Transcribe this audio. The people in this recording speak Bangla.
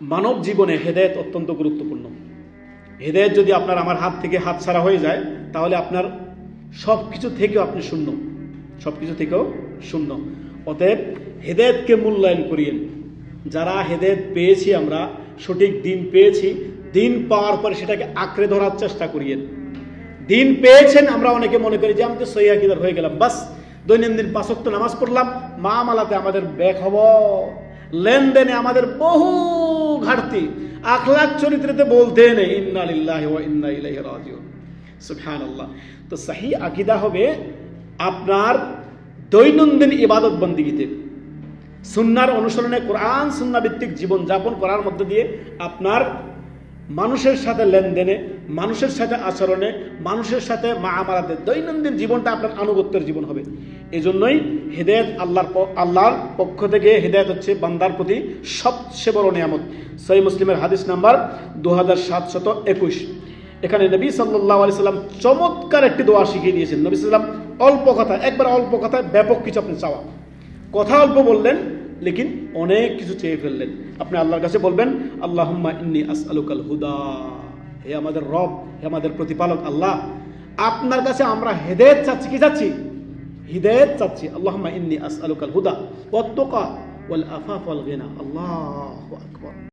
মানব জীবনে হেদায়েত অত্যন্ত গুরুত্বপূর্ণ। হেদায়েত যদি আপনার আমার হাত থেকে হাত ছাড়া হয়ে যায়, তাহলে আপনার সব কিছু থেকেও আপনি শূন্য। সব কিছু থেকেও শূন্য। অতএব হেদায়েতকে মূল্যায়ন করিয়েন। যারা হেদায়েত পেয়েছি আমরা, সঠিক দিন পেয়েছি, দিন পাওয়ার পরে সেটাকে আঁকড়ে ধরার চেষ্টা করিয়েন। দিন পেয়েছেন আমরা অনেকে মনে করি যে আমি তো সহি আকিদার হয়ে গেলাম, বাস দৈনন্দিন পাঁচক্ত নামাজ পড়লাম মা মালাতে আমাদের ব্যাক হব লেনদেনে আমাদের বহু ঘাটতি। আখলাক চরিত্রতে বলতে নেই তো সহি আকিদা হবে আপনার দৈনন্দিন ইবাদত বন্দিগিতে। সুন্নার অনুসরণে কোরআন সুন্না ভিত্তিক জীবন যাপন করার মধ্য দিয়ে আপনার মানুষের সাথে লেনদেনে, মানুষের সাথে আচরণে, মানুষের সাথে মা আমারাতে দৈনন্দিন জীবনটা আপনার আনুগত্যের জীবন হবে। এজন্যই হেদায়ত আল্লাহর আল্লাহর পক্ষ থেকে হেদায়ত হচ্ছে বান্দার প্রতি সবচেয়ে বড় নিয়ামত। সহি মুসলিমের হাদিস নাম্বার দু হাজার সাতশত একুশ। এখানে নবী সাল্লাহ আলি সাল্লাম চমৎকার একটি দোয়া শিখিয়ে দিয়েছেন। নবী সাল্লাম অল্প কথা, একবার অল্প কথায় ব্যাপক কিছু আপনি চাওয়া। কথা অল্প বললেন, লেকিন অনেক কিছু চেয়ে ফেললেন। আপনি আল্লাহর কাছে বলবেন, আল্লাহুম্মা ইন্নি আসআলুকাল হুদা। হে আমাদের রব, হে আমাদের প্রতিপালক আল্লাহ, আপনার কাছে আমরা হেদায়েত চাচ্ছি, কি চাচ্ছি? হিদায়াত চাচ্ছি আল্লাহুম্মা ইন্নি আসআলুকাল হুদা ওয়াত তুকা ওয়াল আফাফ ওয়াল গিনা আল্লাহু আকবার